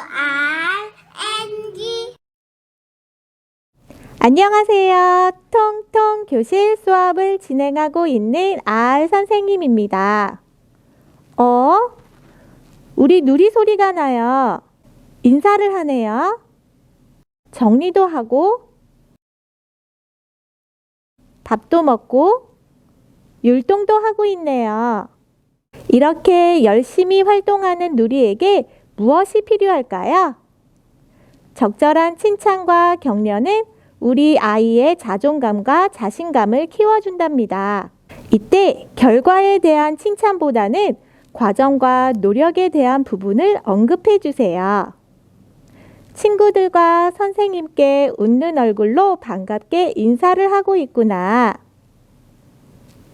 R N G 안녕하세요. 통통 교실 수업을 진행하고 있는 알 선생님입니다. 어? 우리 누리 소리가 나요. 인사를 하네요. 정리도 하고, 밥도 먹고, 율동도 하고 있네요. 이렇게 열심히 활동하는 누리에게 무엇이 필요할까요? 적절한 칭찬과 격려는 우리 아이의 자존감과 자신감을 키워준답니다. 이때 결과에 대한 칭찬보다는 과정과 노력에 대한 부분을 언급해 주세요. 친구들과 선생님께 웃는 얼굴로 반갑게 인사를 하고 있구나.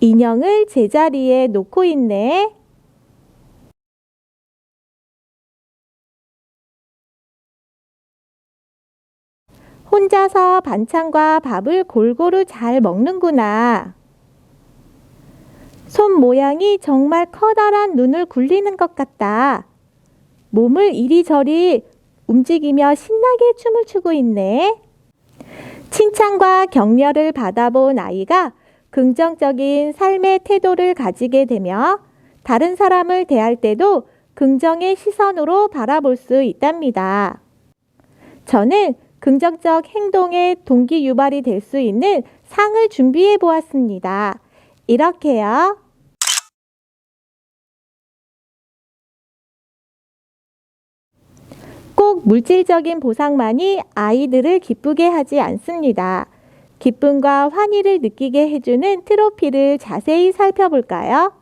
인형을 제자리에 놓고 있네. 혼자서 반찬과 밥을 골고루 잘 먹는구나. 손 모양이 정말 커다란 눈을 굴리는 것 같다. 몸을 이리저리 움직이며 신나게 춤을 추고 있네. 칭찬과 격려를 받아본 아이가 긍정적인 삶의 태도를 가지게 되며 다른 사람을 대할 때도 긍정의 시선으로 바라볼 수 있답니다. 저는 긍정적 행동의 동기 유발이 될 수 있는 상을 준비해 보았습니다. 이렇게요. 꼭 물질적인 보상만이 아이들을 기쁘게 하지 않습니다. 기쁨과 환희를 느끼게 해주는 트로피를 자세히 살펴볼까요?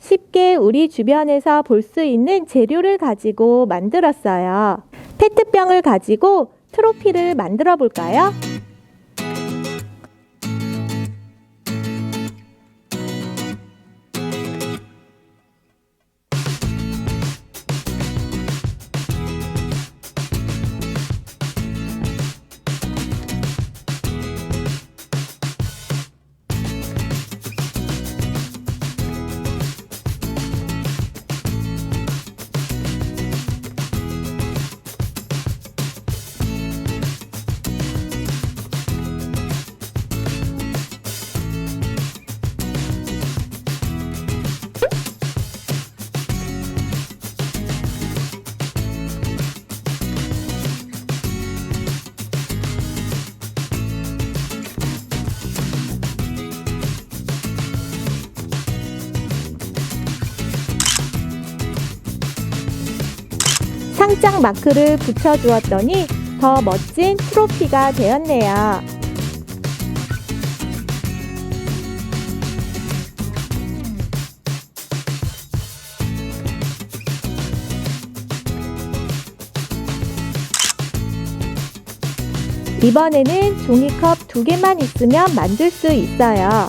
쉽게 우리 주변에서 볼 수 있는 재료를 가지고 만들었어요. 페트병을 가지고 트로피를 만들어 볼까요? 상장 마크를 붙여주었더니 더 멋진 트로피가 되었네요. 이번에는 종이컵 두 개만 있으면 만들 수 있어요.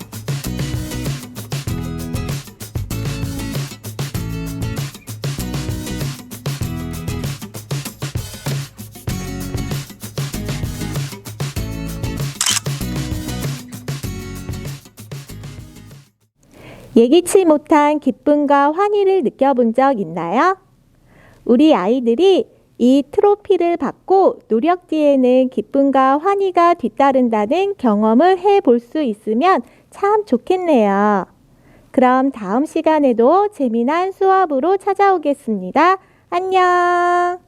예기치 못한 기쁨과 환희를 느껴본 적 있나요? 우리 아이들이 이 트로피를 받고 노력 뒤에는 기쁨과 환희가 뒤따른다는 경험을 해 볼 수 있으면 참 좋겠네요. 그럼 다음 시간에도 재미난 수업으로 찾아오겠습니다. 안녕!